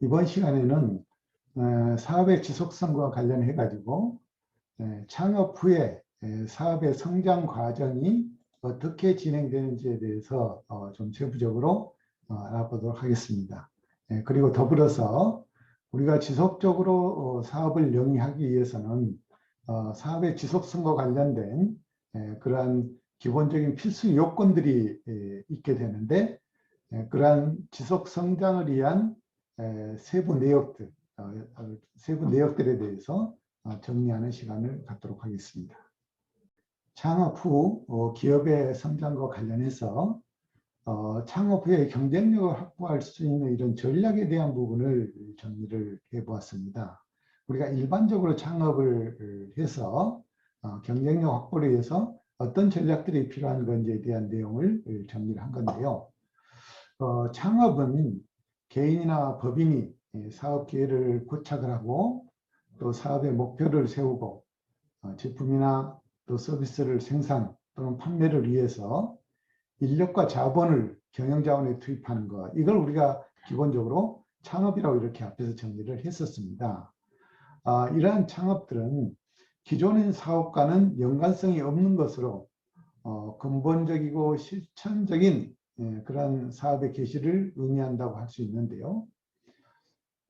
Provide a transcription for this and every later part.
이번 시간에는 어, 사업의 지속성과 관련해 가지고 에, 창업 후에 에, 사업의 성장 과정이 어떻게 진행되는지에 대해서 어, 좀 세부적으로 어, 알아보도록 하겠습니다. 에, 그리고 더불어서 우리가 지속적으로 어, 사업을 영위하기 위해서는 어, 사업의 지속성과 관련된 에, 그러한 기본적인 필수 요건들이 에, 있게 되는데 에, 그러한 지속 성장을 위한 에, 세부 내역들, 어, 어, 세부 내역들에 대해서 어, 정리하는 시간을 갖도록 하겠습니다. 창업 후 어, 기업의 성장과 관련해서 어, 창업 후에 경쟁력을 확보할 수 있는 이런 전략에 대한 부분을 정리를 해보았습니다. 우리가 일반적으로 창업을 해서 어, 경쟁력 확보를 위해서 어떤 전략들이 필요한 건지에 대한 내용을 정리를 한 건데요. 어, 창업은 개인이나 법인이 예, 사업 기회를 고착을 하고 또 사업의 목표를 세우고 어, 제품이나 또 서비스를 생산 또는 판매를 위해서 인력과 자본을 경영자원에 투입하는 것 이걸 우리가 기본적으로 창업이라고 이렇게 앞에서 정리를 했었습니다. 아, 이러한 창업들은 기존의 사업과는 연관성이 없는 것으로 어, 근본적이고 실천적인 예, 그런 사업의 개시를 의미한다고 할 수 있는데요.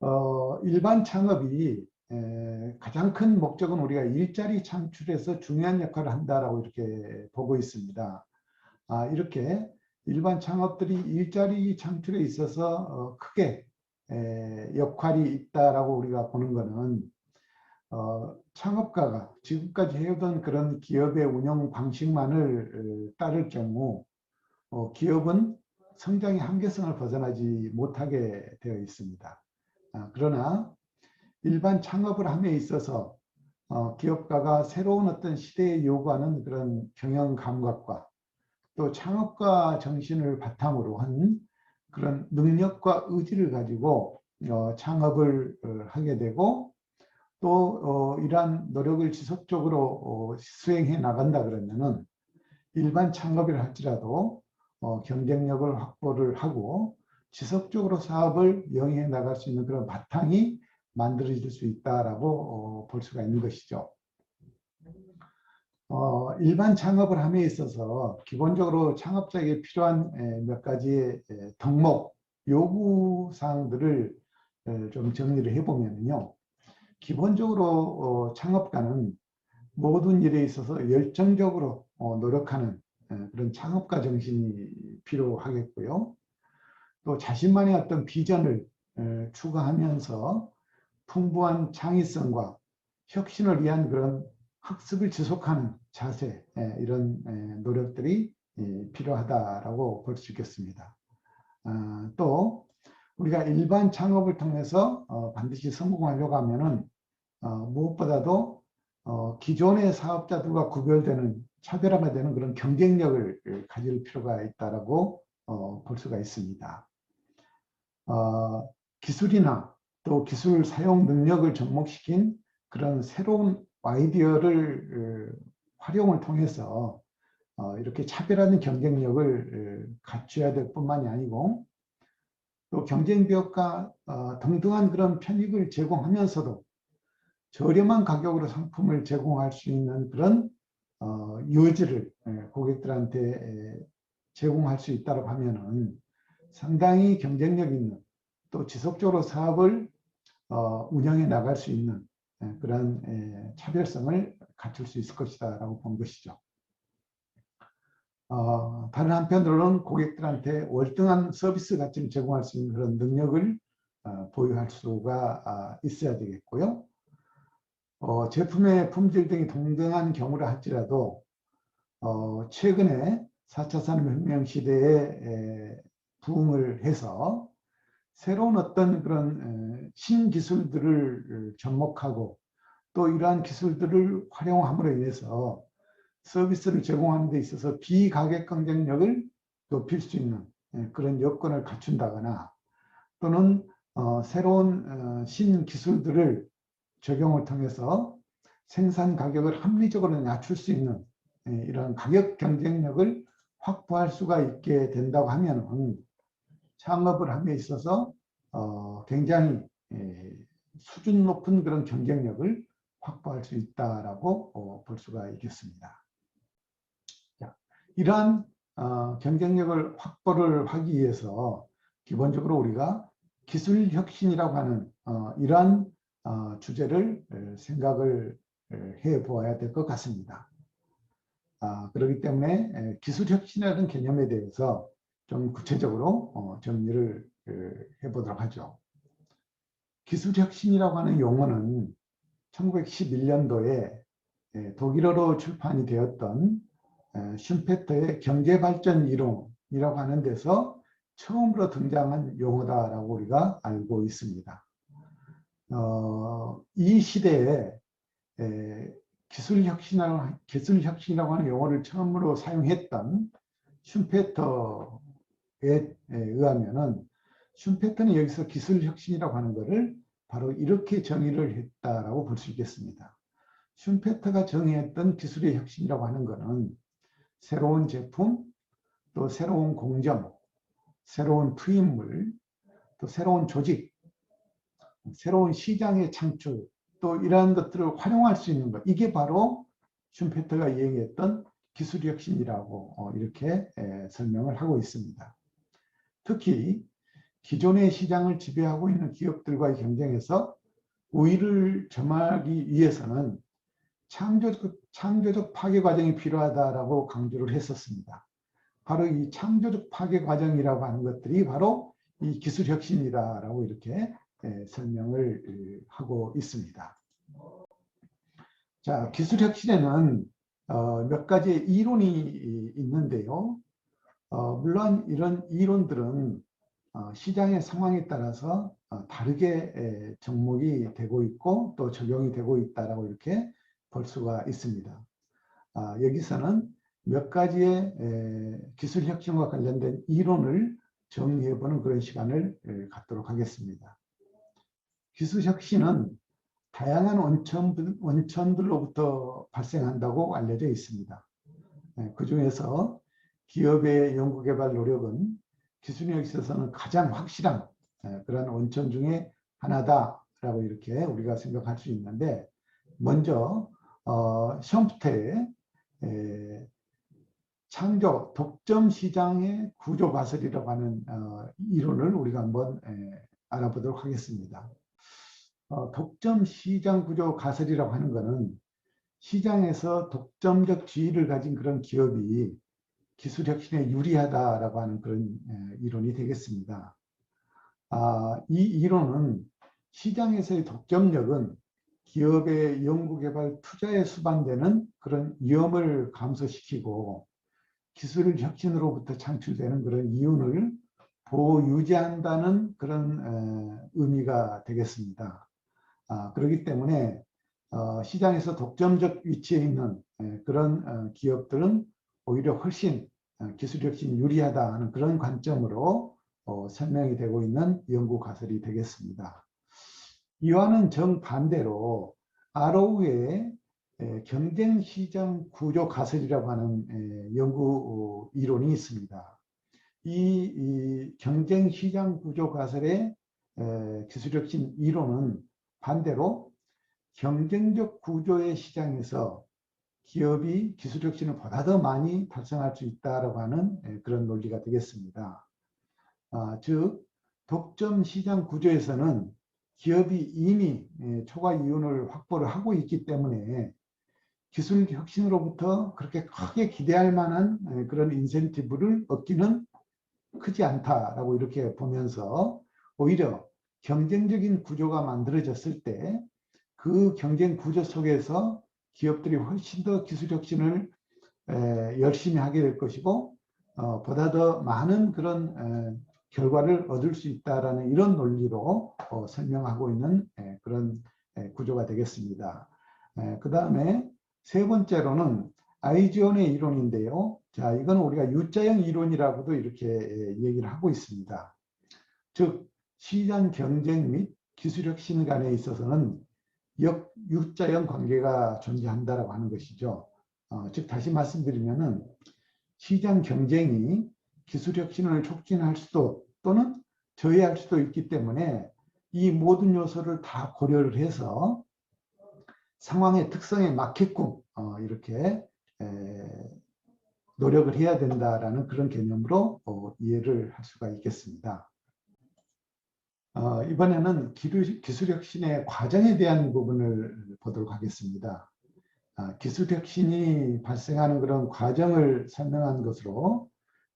어, 일반 창업이 에, 가장 큰 목적은 우리가 일자리 창출에서 중요한 역할을 한다라고 이렇게 보고 있습니다. 아, 이렇게 일반 창업들이 일자리 창출에 있어서 어, 크게 에, 역할이 있다라고 우리가 보는 것은 어, 창업가가 지금까지 해오던 그런 기업의 운영 방식만을 어, 따를 경우 어, 기업은 성장의 한계성을 벗어나지 못하게 되어 있습니다. 아, 그러나 일반 창업을 함에 있어서 어, 기업가가 새로운 어떤 시대에 요구하는 그런 경영 감각과 또 창업가 정신을 바탕으로 한 그런 능력과 의지를 가지고 어, 창업을 어, 하게 되고 또 어, 이러한 노력을 지속적으로 어, 수행해 나간다 그러면은 일반 창업을 할지라도 어, 경쟁력을 확보를 하고 지속적으로 사업을 영위해 나갈 수 있는 그런 바탕이 만들어질 수 있다라고 어, 볼 수가 있는 것이죠. 어, 일반 창업을 함에 있어서 기본적으로 창업자에게 필요한 에, 몇 가지의 에, 덕목, 요구사항들을 에, 좀 정리를 해보면요. 기본적으로 어, 창업가는 모든 일에 있어서 열정적으로 어, 노력하는 에, 그런 창업가 정신이 필요하겠고요. 또 자신만의 어떤 비전을 에, 추구하면서 풍부한 창의성과 혁신을 위한 그런 학습을 지속하는 자세 에, 이런 에, 노력들이 에, 필요하다라고 볼 수 있겠습니다. 아, 또 우리가 일반 창업을 통해서 어, 반드시 성공하려고 하면은 어, 무엇보다도 어, 기존의 사업자들과 구별되는 차별화가 되는 그런 경쟁력을 가질 필요가 있다라고 어, 볼 수가 있습니다. 어, 기술이나 또 기술 사용 능력을 접목시킨 그런 새로운 아이디어를 어, 활용을 통해서 어, 이렇게 차별화된 경쟁력을 어, 갖춰야 될 뿐만이 아니고 또 경쟁비용과 어, 동등한 그런 편익을 제공하면서도 저렴한 가격으로 상품을 제공할 수 있는 그런 어, 유지를 예, 고객들한테 제공할 수 있다고 하면은 상당히 경쟁력 있는 또 지속적으로 사업을 어, 운영해 나갈 수 있는 예, 그런 예, 차별성을 갖출 수 있을 것이다 라고 본 것이죠. 어, 다른 한편으로는 고객들한테 월등한 서비스 가치를 제공할 수 있는 그런 능력을 어, 보유할 수가 아, 있어야 되겠고요. 어, 제품의 품질 등이 동등한 경우라 할지라도 어, 최근에 4차 산업혁명 시대에 부흥을 해서 새로운 어떤 그런 신기술들을 접목하고 또 이러한 기술들을 활용함으로 인해서 서비스를 제공하는 데 있어서 비가격 경쟁력을 높일 수 있는 예, 그런 여건을 갖춘다거나 또는 어, 새로운 어, 신기술들을 적용을 통해서 생산 가격을 합리적으로 낮출 수 있는 예, 이런 가격 경쟁력을 확보할 수가 있게 된다고 하면 창업을 함에 있어서 어, 굉장히 에, 수준 높은 그런 경쟁력을 확보할 수 있다라고 어, 볼 수가 있겠습니다. 자, 이러한 어, 경쟁력을 확보를 하기 위해서 기본적으로 우리가 기술 혁신이라고 하는 어, 이러한 어, 주제를 에, 생각을 에, 해 보아야 될 것 같습니다. 아, 그렇기 때문에 에, 기술 혁신이라는 개념에 대해서 좀 구체적으로 어, 정리를 에, 해보도록 하죠. 기술 혁신이라고 하는 용어는 1911년도에 독일어로 출판이 되었던 에, 슌페터의 경제발전 이론이라고 하는 데서 처음으로 등장한 용어다라고 우리가 알고 있습니다. 어, 이 시대에 에, 기술 혁신이라고, 기술 혁신이라고 하는 용어를 처음으로 사용했던 슌페터에 의하면은 슌페터는 여기서 기술 혁신이라고 하는 것을 바로 이렇게 정의를 했다라고 볼 수 있겠습니다. 슌페터가 정의했던 기술의 혁신이라고 하는 것은 새로운 제품, 또 새로운 공정, 새로운 투입물, 또 새로운 조직, 새로운 시장의 창출, 또 이러한 것들을 활용할 수 있는 것. 이게 바로 슌페터가 이야기했던 기술 혁신이라고 어, 이렇게 설명을 하고 있습니다. 특히 기존의 시장을 지배하고 있는 기업들과의 경쟁에서 우위를 점하기 위해서는 창조적, 창조적 파괴 과정이 필요하다라고 강조를 했었습니다. 바로 이 창조적 파괴 과정이라고 하는 것들이 바로 이 기술 혁신이다라고 이렇게 설명을 하고 있습니다. 자, 기술 혁신에는 어, 몇 가지 이론이 있는데요. 어, 물론 이런 이론들은 어, 시장의 상황에 따라서 어, 다르게 접목이 되고 있고 또 적용이 되고 있다라고 이렇게 볼 수가 있습니다. 아, 여기서는 몇 가지의 기술 혁신과 관련된 이론을 정리해보는 그런 시간을 갖도록 하겠습니다. 기술 혁신은 다양한 원천, 원천들로부터 발생한다고 알려져 있습니다. 그 중에서 기업의 연구개발 노력은 기술에 있어서는 가장 확실한 그런 원천 중에 하나다라고 이렇게 우리가 생각할 수 있는데 먼저 어, 솨프테의 창조 독점 시장의 구조 가설이라고 하는 어, 이론을 우리가 한번 에, 알아보도록 하겠습니다. 어, 독점 시장 구조 가설이라고 하는 것은 시장에서 독점적 지위를 가진 그런 기업이 기술 혁신에 유리하다라고 하는 그런 이론이 되겠습니다. 아, 이 이론은 시장에서의 독점력은 기업의 연구개발 투자에 수반되는 그런 위험을 감소시키고 기술 혁신으로부터 창출되는 그런 이윤을 보호 유지한다는 그런 의미가 되겠습니다. 아, 그렇기 때문에 어, 시장에서 독점적 위치에 있는 그런 어, 기업들은 오히려 훨씬 어, 기술 혁신 유리하다 하는 그런 관점으로 어, 설명이 되고 있는 연구 가설이 되겠습니다. 이와는 정반대로 아로우의 경쟁 시장 구조 가설이라고 하는 연구 어, 이론이 있습니다. 이, 이 경쟁 시장 구조 가설의 기술혁신 이론은 반대로 경쟁적 구조의 시장에서 기업이 기술 혁신을 보다 더 많이 달성할 수 있다고 하는 예, 그런 논리가 되겠습니다. 아, 즉 독점 시장 구조에서는 기업이 이미 예, 초과 이윤을 확보를 하고 있기 때문에 기술 혁신으로부터 그렇게 크게 기대할 만한 예, 그런 인센티브를 얻기는 크지 않다라고 이렇게 보면서 오히려 경쟁적인 구조가 만들어졌을 때 그 경쟁 구조 속에서 기업들이 훨씬 더 기술 혁신을 열심히 하게 될 것이고 어, 보다 더 많은 그런 결과를 얻을 수 있다라는 이런 논리로 어, 설명하고 있는 그런 구조가 되겠습니다. 그 다음에 세 번째로는 아이지온의 이론인데요. 자, 이건 우리가 U자형 이론이라고도 이렇게 얘기를 하고 있습니다. 즉, 시장 경쟁 및 기술혁신 간에 있어서는 역 U자형 관계가 존재한다라고 하는 것이죠. 어, 즉 다시 말씀드리면은 시장 경쟁이 기술 혁신을 촉진할 수도 또는 저해할 수도 있기 때문에 이 모든 요소를 다 고려를 해서 상황의 특성에 맞게끔 어, 이렇게 에, 노력을 해야 된다라는 그런 개념으로 어, 이해를 할 수가 있겠습니다. 어, 이번에는 기술, 기술혁신의 과정에 대한 부분을 보도록 하겠습니다. 아, 기술혁신이 발생하는 그런 과정을 설명한 것으로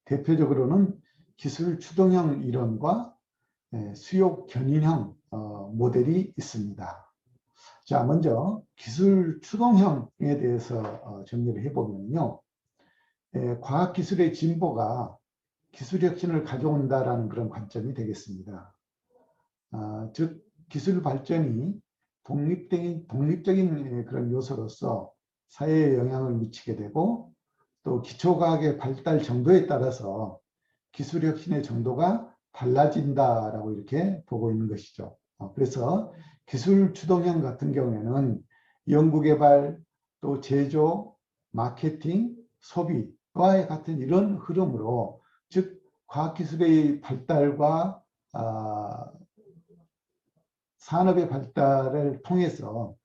대표적으로는 기술 추동형 이론과 예, 수요 견인형 어, 모델이 있습니다. 자, 먼저 기술 추동형에 대해서 어, 정리를 해보면요. 예, 과학기술의 진보가 기술혁신을 가져온다라는 그런 관점이 되겠습니다. 아, 즉, 기술 발전이 독립적인, 독립적인 예, 그런 요소로서 사회에 영향을 미치게 되고 또 기초과학의 발달 정도에 따라서 기술혁신의 정도가 달라진다라고 이렇게 보고 있는 것이죠. 어, 그래서 기술 추동형 같은 경우에는 연구개발 또 제조, 마케팅, 소비와 같은 이런 흐름으로 즉 과학기술의 발달과 아, 산업의 발달을 통해서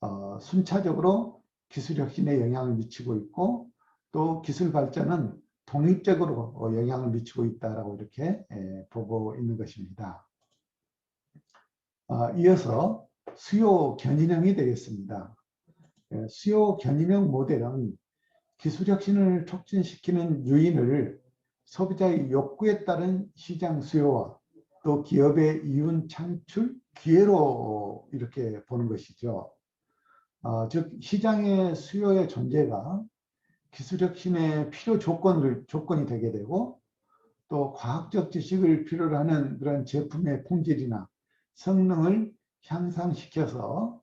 어, 순차적으로 기술 혁신에 영향을 미치고 있고 또 기술 발전은 독립적으로 어, 영향을 미치고 있다라고 이렇게 에, 보고 있는 것입니다. 어, 이어서 수요 견인형이 되겠습니다. 예, 수요 견인형 모델은 기술 혁신을 촉진시키는 요인을 소비자의 욕구에 따른 시장 수요와 또 기업의 이윤 창출 기회로 이렇게 보는 것이죠. 어, 즉 시장의 수요의 존재가 기술혁신의 필요 조건을 조건이 되게 되고 또 과학적 지식을 필요로 하는 그런 제품의 품질이나 성능을 향상시켜서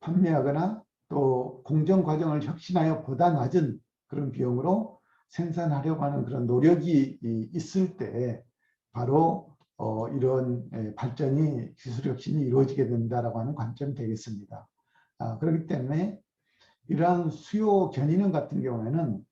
판매하거나 또 공정 과정을 혁신하여 보다 낮은 그런 비용으로 생산하려고 하는 그런 노력이 있을 때 바로 어, 이런 발전이 기술 혁신이 이루어지게 된다라고 하는 관점이 되겠습니다. 아, 그렇기 때문에 이러한 수요 견인형 같은 경우에는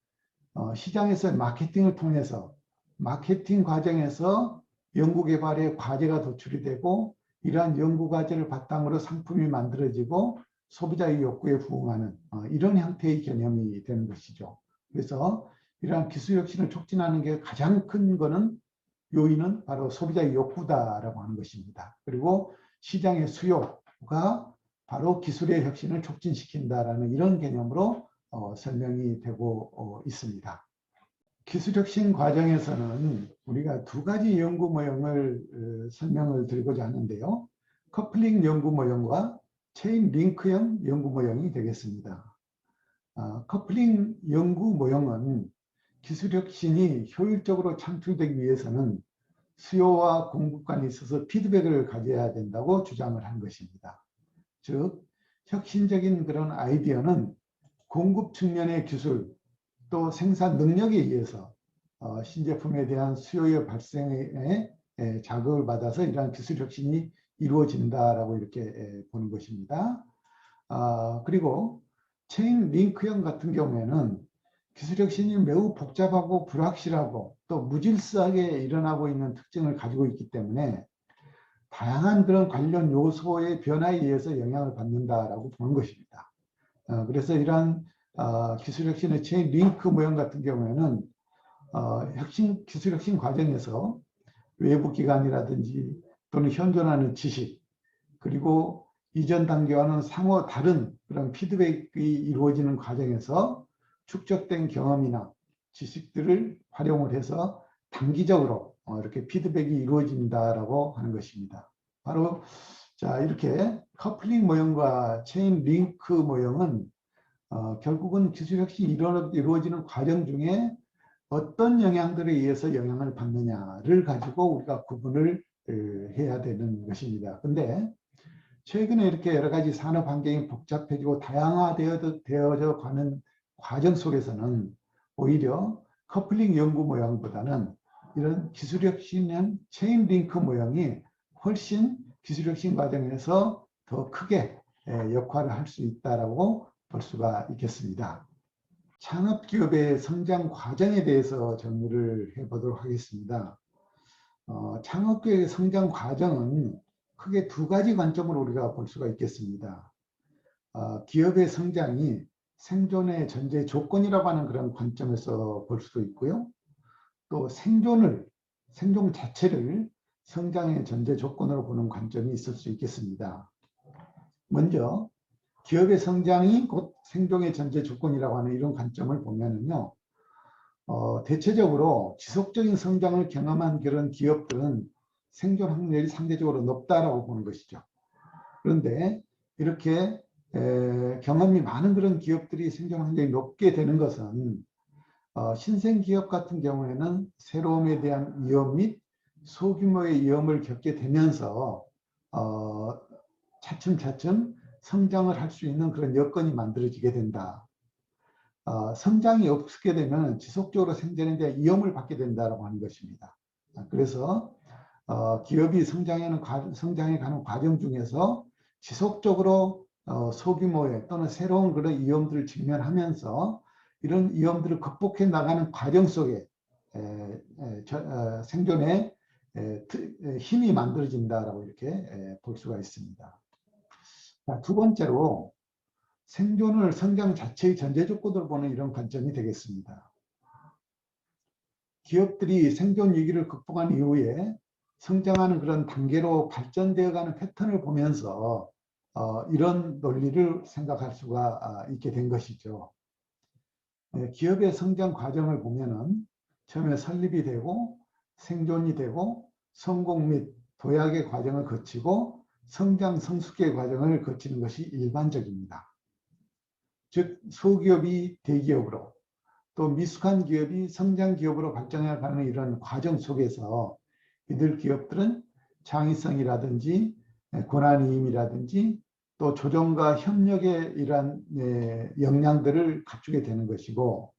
어, 시장에서 마케팅을 통해서 마케팅 과정에서 연구개발의 과제가 도출이 되고 이러한 연구과제를 바탕으로 상품이 만들어지고 소비자의 욕구에 부응하는 어, 이런 형태의 개념이 되는 것이죠. 그래서 이러한 기술혁신을 촉진하는 게 가장 큰 거는 요인은 바로 소비자의 욕구다라고 하는 것입니다. 그리고 시장의 수요가 바로 기술의 혁신을 촉진시킨다라는 이런 개념으로 어, 설명이 되고 어, 있습니다. 기술혁신 과정에서는 우리가 두 가지 연구 모형을 어, 설명을 드리고자 하는데요. 커플링 연구 모형과 체인 링크형 연구 모형이 되겠습니다. 아, 커플링 연구 모형은 기술혁신이 효율적으로 창출되기 위해서는 수요와 공급 간에 있어서 피드백을 가져야 된다고 주장을 한 것입니다. 즉 혁신적인 그런 아이디어는 공급 측면의 기술 또 생산 능력에 의해서 어, 신제품에 대한 수요의 발생에 에, 자극을 받아서 이러한 기술 혁신이 이루어진다라고 이렇게 에, 보는 것입니다. 아, 그리고 체인 링크형 같은 경우에는 기술 혁신이 매우 복잡하고 불확실하고 또 무질서하게 일어나고 있는 특징을 가지고 있기 때문에 다양한 그런 관련 요소의 변화에 의해서 영향을 받는다라고 보는 것입니다. 어, 그래서 이러한 어, 기술혁신의 체인 링크 모형 같은 경우에는 어, 혁신, 기술혁신 과정에서 외부 기관이라든지 또는 현존하는 지식 그리고 이전 단계와는 상호 다른 그런 피드백이 이루어지는 과정에서 축적된 경험이나 지식들을 활용을 해서 단기적으로 어, 이렇게 피드백이 이루어진다라고 하는 것입니다. 바로 자 이렇게 커플링 모형과 체인 링크 모형은 어, 결국은 기술혁신이 이루어지는 과정 중에 어떤 영향들에 의해서 영향을 받느냐를 가지고 우리가 구분을 해야 되는 것입니다. 근데 최근에 이렇게 여러 가지 산업 환경이 복잡해지고 다양화되어져 가는 과정 속에서는 오히려 커플링 연구 모양보다는 이런 기술혁신은 체인 링크 모형이 훨씬 기술혁신 과정에서 더 크게 역할을 할 수 있다라고 볼 수가 있겠습니다. 창업기업의 성장 과정에 대해서 정리를 해보도록 하겠습니다. 어, 창업계의 성장 과정은 크게 두 가지 관점으로 우리가 볼 수가 있겠습니다. 어, 기업의 성장이 생존의 전제 조건이라고 하는 그런 관점에서 볼 수도 있고요. 또 생존을, 생존 자체를 성장의 전제 조건으로 보는 관점이 있을 수 있겠습니다. 먼저 기업의 성장이 곧 생존의 전제 조건이라고 하는 이런 관점을 보면은요. 어, 대체적으로 지속적인 성장을 경험한 그런 기업들은 생존 확률이 상대적으로 높다라고 보는 것이죠. 그런데 이렇게 에, 경험이 많은 그런 기업들이 생존 확률이 높게 되는 것은 어, 신생 기업 같은 경우에는 새로움에 대한 위험 및 소규모의 위험을 겪게 되면서 어, 차츰차츰 성장을 할 수 있는 그런 여건이 만들어지게 된다. 어, 성장이 없게 되면 지속적으로 생존에 대한 위험을 받게 된다고 하는 것입니다. 그래서 어, 기업이 성장하는 과, 성장해 가는 과정 중에서 지속적으로 어, 소규모의 또는 새로운 그런 위험들을 직면하면서 이런 위험들을 극복해 나가는 과정 속에 에, 에, 저, 어, 생존에 에, 트, 힘이 만들어진다라고 이렇게 볼 수가 있습니다. 자, 두 번째로 생존을 성장 자체의 전제 조건으로 보는 이런 관점이 되겠습니다. 기업들이 생존 위기를 극복한 이후에 성장하는 그런 단계로 발전되어가는 패턴을 보면서 어, 이런 논리를 생각할 수가 아, 있게 된 것이죠. 네, 기업의 성장 과정을 보면은 처음에 설립이 되고 생존이 되고 성공 및 도약의 과정을 거치고 성장 성숙의 과정을 거치는 것이 일반적입니다. 즉 소기업이 대기업으로 또 미숙한 기업이 성장 기업으로 발전해 가는 이런 과정 속에서 이들 기업들은 창의성이라든지 권한이임이라든지 또 조정과 협력의 이러한 역량들을 갖추게 되는 것이고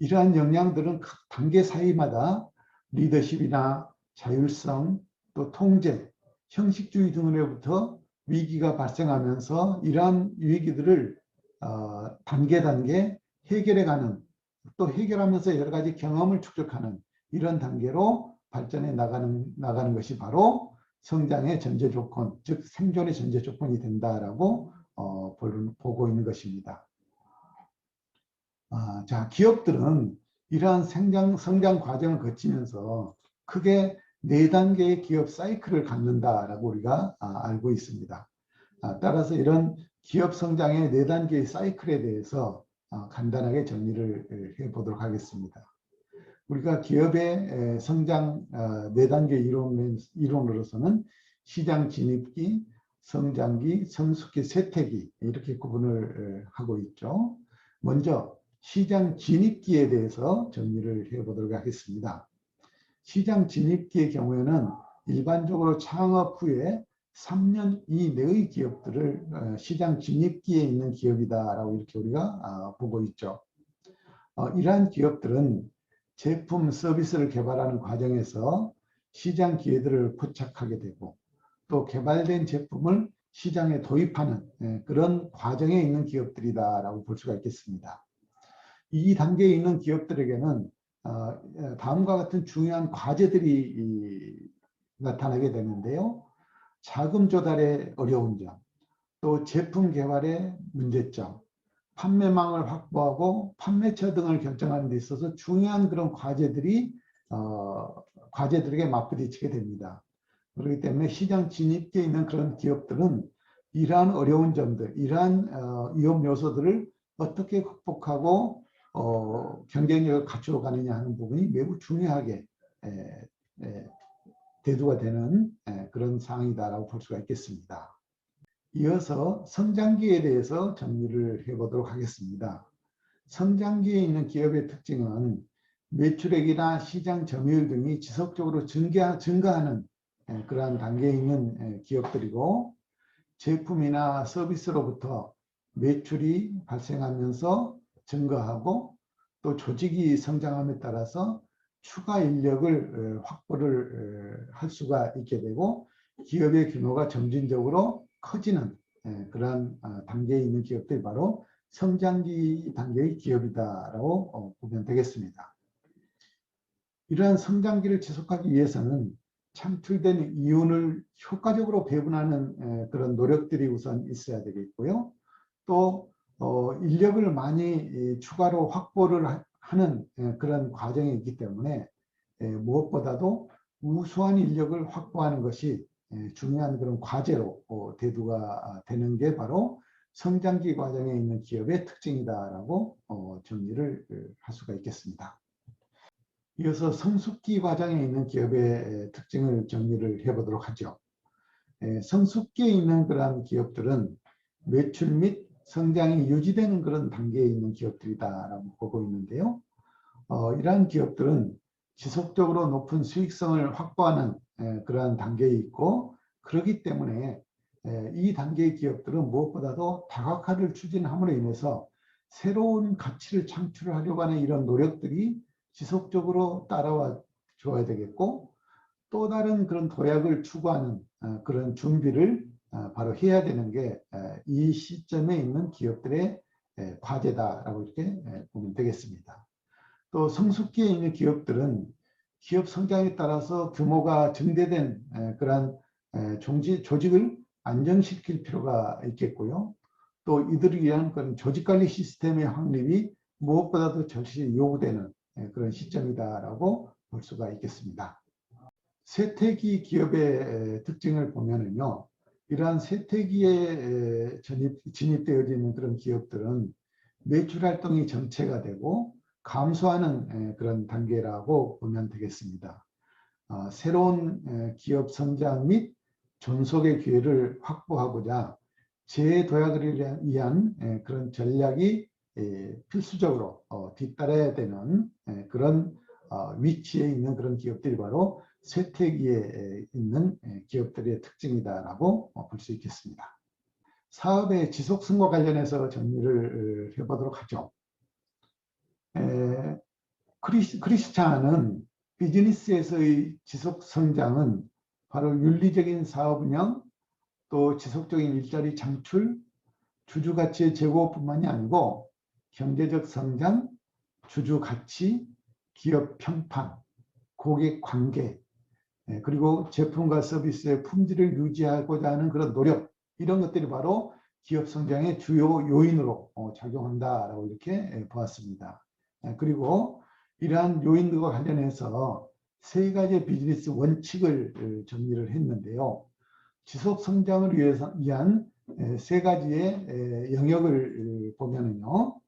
이러한 역량들은 각 단계 사이마다 리더십이나 자율성 또 통제 형식주의 등으로부터 위기가 발생하면서 이러한 위기들을 어, 단계 단계 해결해가는 또 해결하면서 여러 가지 경험을 축적하는 이런 단계로 발전해 나가는 나가는 것이 바로 성장의 전제 조건, 즉 생존의 전제 조건이 된다라고 어, 보고 있는 것입니다. 아, 자, 기업들은 이러한 성장, 성장 과정을 거치면서 크게 네 단계의 기업 사이클을 갖는다라고 우리가 아, 알고 있습니다. 아, 따라서 이런 기업 성장의 네 단계의 사이클에 대해서 아, 간단하게 정리를 해 보도록 하겠습니다. 우리가 기업의 성장 네 단계 이론, 이론으로서는 시장 진입기, 성장기, 성숙기, 쇠퇴기 이렇게 구분을 하고 있죠. 먼저 시장 진입기에 대해서 정리를 해보도록 하겠습니다. 시장 진입기의 경우에는 일반적으로 창업 후에 3년 이내의 기업들을 어, 시장 진입기에 있는 기업이다라고 이렇게 우리가 아, 보고 있죠. 어, 이러한 기업들은 제품 서비스를 개발하는 과정에서 시장 기회들을 포착하게 되고 또 개발된 제품을 시장에 도입하는 예, 그런 과정에 있는 기업들이다라고 볼 수가 있겠습니다. 이 단계에 있는 기업들에게는 어, 예, 다음과 같은 중요한 과제들이 나타나게 되는데요. 자금 조달의 어려운 점, 또 제품 개발의 문제점, 판매망을 확보하고 판매처 등을 결정하는 데 있어서 중요한 그런 과제들이 어, 과제들에게 맞부딪히게 됩니다. 그렇기 때문에 시장 진입기에 있는 그런 기업들은 이러한 어려운 점들, 이러한 어, 위험 요소들을 어떻게 극복하고 어, 경쟁력을 갖추어 가느냐 하는 부분이 매우 중요하게 에, 에, 대두가 되는 에, 그런 상황이다라고 볼 수가 있겠습니다. 이어서 성장기에 대해서 정리를 해보도록 하겠습니다. 성장기에 있는 기업의 특징은 매출액이나 시장 점유율 등이 지속적으로 증가, 증가하는 그러한 단계에 있는 기업들이고 제품이나 서비스로부터 매출이 발생하면서 증가하고 또 조직이 성장함에 따라서 추가 인력을 확보를 할 수가 있게 되고 기업의 규모가 점진적으로 커지는 그러한 어, 단계에 있는 기업들이 바로 성장기 단계의 기업이다라고 어, 보면 되겠습니다. 이러한 성장기를 지속하기 위해서는 창출된 이윤을 효과적으로 배분하는 에, 그런 노력들이 우선 있어야 되겠고요. 또 어, 인력을 많이 이, 추가로 확보를 하- 하는 에, 그런 과정이 있기 때문에 에, 무엇보다도 우수한 인력을 확보하는 것이 에, 중요한 그런 과제로 어, 대두가 되는 게 바로 성장기 과정에 있는 기업의 특징이다라고 어, 정리를 어, 할 수가 있겠습니다. 이어서 성숙기 과정에 있는 기업의 에, 특징을 정리를 해보도록 하죠. 에, 성숙기에 있는 그러한 기업들은 매출 및 성장이 유지되는 그런 단계에 있는 기업들이다라고 보고 있는데요. 어, 이러한 기업들은 지속적으로 높은 수익성을 확보하는 에, 그러한 단계에 있고 그렇기 때문에 에, 이 단계의 기업들은 무엇보다도 다각화를 추진함으로 인해서 새로운 가치를 창출하려고 하는 이런 노력들이 지속적으로 따라와 줘야 되겠고 또 다른 그런 도약을 추구하는 어, 그런 준비를 어, 바로 해야 되는 게 이 시점에 있는 기업들의 에, 과제다라고 이렇게 에, 보면 되겠습니다. 또 성숙기에 있는 기업들은 기업 성장에 따라서 규모가 증대된 에, 그러한 에, 종지, 조직을 안정시킬 필요가 있겠고요. 또 이들을 위한 그런 조직관리 시스템의 확립이 무엇보다도 절실히 요구되는 에, 그런 시점이다라고 볼 수가 있겠습니다. 쇠퇴기 기업의 에, 특징을 보면은요, 이러한 쇠퇴기에 에, 전입, 진입되어져 있는 그런 기업들은 매출 활동이 정체가 되고 감소하는 에, 그런 단계라고 보면 되겠습니다. 어, 새로운 에, 기업 성장 및 존속의 기회를 확보하고자 재도약을 위한- 그런 전략이 에, 필수적으로 어, 뒤따라야 되는 에, 그런 어, 위치에 있는 그런 기업들이 바로 쇠퇴기에 에, 있는 에, 기업들의 특징이다라고 어, 볼수 있겠습니다. 사업의 지속성과 관련해서 정리를 어, 해보도록 하죠. 에, 크리스, 크리스찬은 비즈니스에서의 지속 성장은 바로 윤리적인 사업 운영, 또 지속적인 일자리 창출, 주주 가치의 제고뿐만이 아니고 경제적 성장, 주주 가치, 기업 평판, 고객 관계, 예, 그리고 제품과 서비스의 품질을 유지하고자 하는 그런 노력, 이런 것들이 바로 기업 성장의 주요 요인으로 어, 작용한다라고 이렇게 예, 보았습니다. 예, 그리고 이러한 요인들과 관련해서 세 가지 비즈니스 원칙을 어, 정리를 했는데요. 지속 성장을 위해서 위한 에, 세 가지의 에, 영역을 어, 보면은요.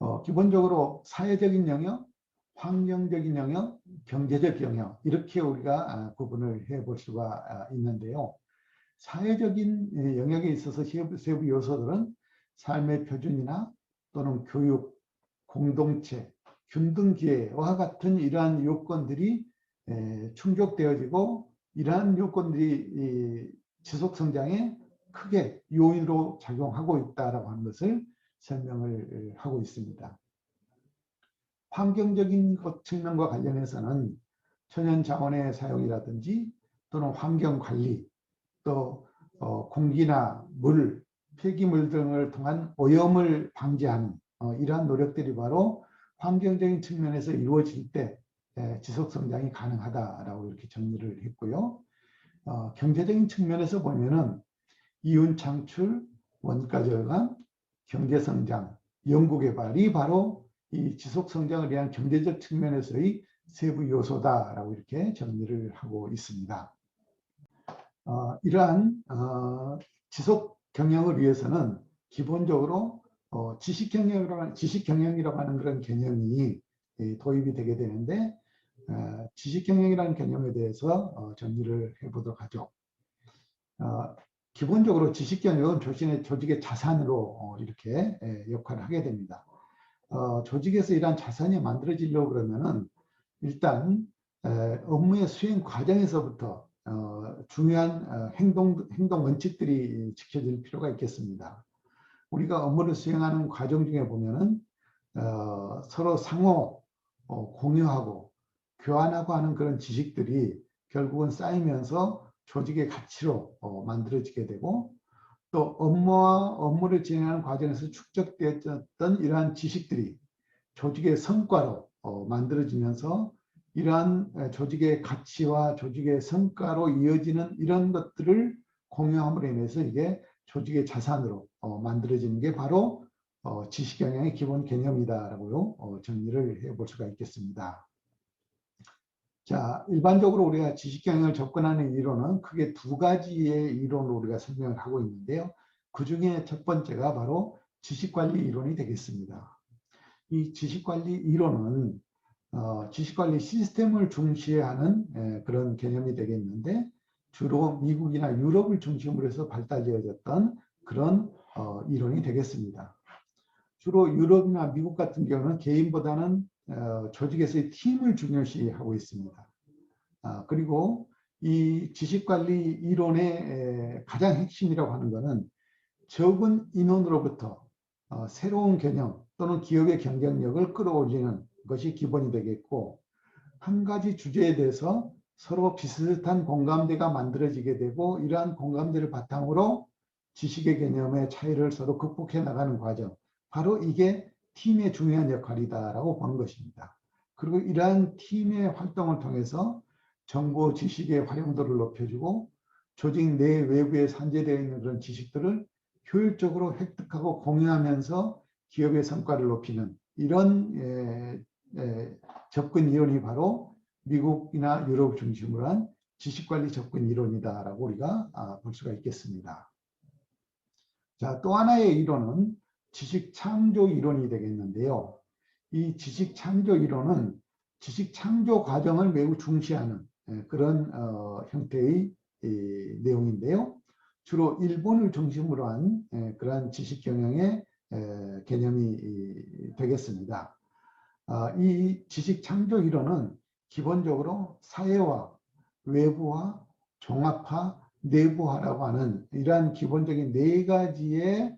어, 기본적으로 사회적인 영역, 환경적인 영역, 경제적 영역 이렇게 우리가 아, 구분을 해 볼 수가 아, 있는데요. 사회적인 에, 영역에 있어서 세부 요소들은 삶의 표준이나 또는 교육, 공동체, 균등 기회와 같은 이러한 요건들이 에, 충족되어지고 이러한 요건들이 이 지속 성장에 크게 요인으로 작용하고 있다라고 하는 것을 설명을 하고 있습니다. 환경적인 것 측면과 관련해서는 천연 자원의 사용이라든지 또는 환경 관리 또 어, 공기나 물, 폐기물 등을 통한 오염을 방지하는 어, 이러한 노력들이 바로 환경적인 측면에서 이루어질 때 에, 지속 성장이 가능하다라고 이렇게 정리를 했고요. 어, 경제적인 측면에서 보면은 이윤 창출, 원가 절감, 경제 성장, 연구 개발이 바로 이 지속 성장을 위한 경제적 측면에서의 세부 요소다라고 이렇게 정리를 하고 있습니다. 어, 이러한 어, 지속 경영을 위해서는 기본적으로 어, 지식 경영이라고 지식 경영이라고 하는 그런 개념이 예, 도입이 되게 되는데 어, 지식 경영이라는 개념에 대해서 어, 정리를 해보도록 하죠. 어, 기본적으로 지식 경영은 조직의, 조직의 자산으로 어, 이렇게 예, 역할을 하게 됩니다. 어, 조직에서 이러한 자산이 만들어지려고 그러면은 일단 에, 업무의 수행 과정에서부터 어, 중요한 어, 행동, 행동 원칙들이 지켜질 필요가 있겠습니다. 우리가 업무를 수행하는 과정 중에 보면은 어, 서로 상호 어, 공유하고 교환하고 하는 그런 지식들이 결국은 쌓이면서 조직의 가치로 어, 만들어지게 되고 또 업무와 업무를 진행하는 과정에서 축적되었던 이러한 지식들이 조직의 성과로 어, 만들어지면서 이러한 에, 조직의 가치와 조직의 성과로 이어지는 이런 것들을 공유함으로 인해서 이게 조직의 자산으로 어, 만들어지는 게 바로 어, 지식경영의 기본 개념이다라고요 어, 정리를 해볼 수가 있겠습니다. 자, 일반적으로 우리가 지식경영을 접근하는 이론은 크게 두 가지의 이론으로 우리가 설명을 하고 있는데요. 그 중에 첫 번째가 바로 지식 관리 이론이 되겠습니다. 이 지식 관리 이론은 어, 지식 관리 시스템을 중시하는 에, 그런 개념이 되겠는데 주로 미국이나 유럽을 중심으로 해서 발달되어졌던 그런 어, 이론이 되겠습니다. 주로 유럽이나 미국 같은 경우는 개인보다는 어, 조직에서의 팀을 중요시하고 있습니다. 아, 그리고 이 지식관리 이론의 에, 가장 핵심이라고 하는 것은 적은 인원으로부터 어, 새로운 개념 또는 기업의 경쟁력을 끌어올리는 것이 기본이 되겠고 한 가지 주제에 대해서 서로 비슷한 공감대가 만들어지게 되고 이러한 공감대를 바탕으로 지식의 개념의 차이를 서로 극복해 나가는 과정 바로 이게 팀의 중요한 역할이다라고 본 것입니다. 그리고 이러한 팀의 활동을 통해서 정보 지식의 활용도를 높여주고 조직 내 외부에 산재되어 있는 그런 지식들을 효율적으로 획득하고 공유하면서 기업의 성과를 높이는 이런 에, 에, 접근 이론이 바로 미국이나 유럽 중심으로 한 지식관리 접근 이론이다라고 우리가 아, 볼 수가 있겠습니다. 자, 또 하나의 이론은 지식 창조 이론이 되겠는데요. 이 지식 창조 이론은 지식 창조 과정을 매우 중시하는 예, 그런 어, 형태의 이, 내용인데요. 주로 일본을 중심으로 한 예, 그러한 지식 경영의 에, 개념이 이, 되겠습니다. 아, 이 지식 창조 이론은 기본적으로 사회화, 외부화, 종합화, 내부화라고 하는 이러한 기본적인 네 가지의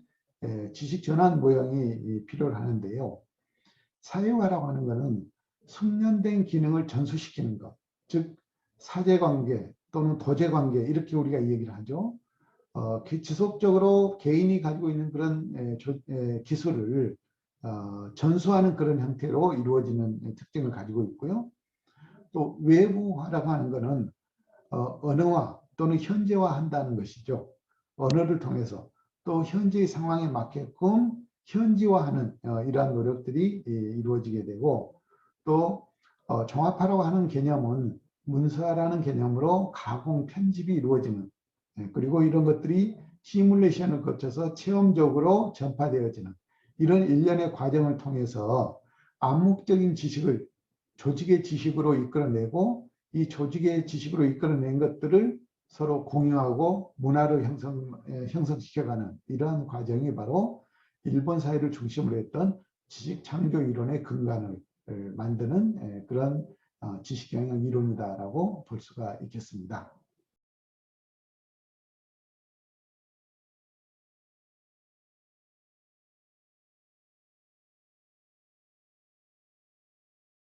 지식 전환 모형이 필요를 하는데요. 사회화라고 하는 것은 숙련된 기능을 전수시키는 것, 즉 사제관계 또는 도제관계 이렇게 우리가 얘기를 하죠. 어, 지속적으로 개인이 가지고 있는 그런 에, 조, 에, 기술을 어, 전수하는 그런 형태로 이루어지는 특징을 가지고 있고요. 또 외부화라고 하는 것은 어, 언어화 또는 현재화한다는 것이죠. 언어를 통해서 또 현재의 상황에 맞게끔 현지화하는 어, 이러한 노력들이 예, 이루어지게 되고 또 어, 종합화라고 하는 개념은 문서라는 개념으로 가공 편집이 이루어지는 예, 그리고 이런 것들이 시뮬레이션을 거쳐서 체험적으로 전파되어지는 이런 일련의 과정을 통해서 암묵적인 지식을 조직의 지식으로 이끌어내고 이 조직의 지식으로 이끌어낸 것들을 서로 공유하고 문화를 형성, 형성시켜가는 이러한 과정이 바로 일본 사회를 중심으로 했던 지식 창조 이론의 근간을 만드는 그런 어, 지식 경영 이론이다라고 볼 수가 있겠습니다.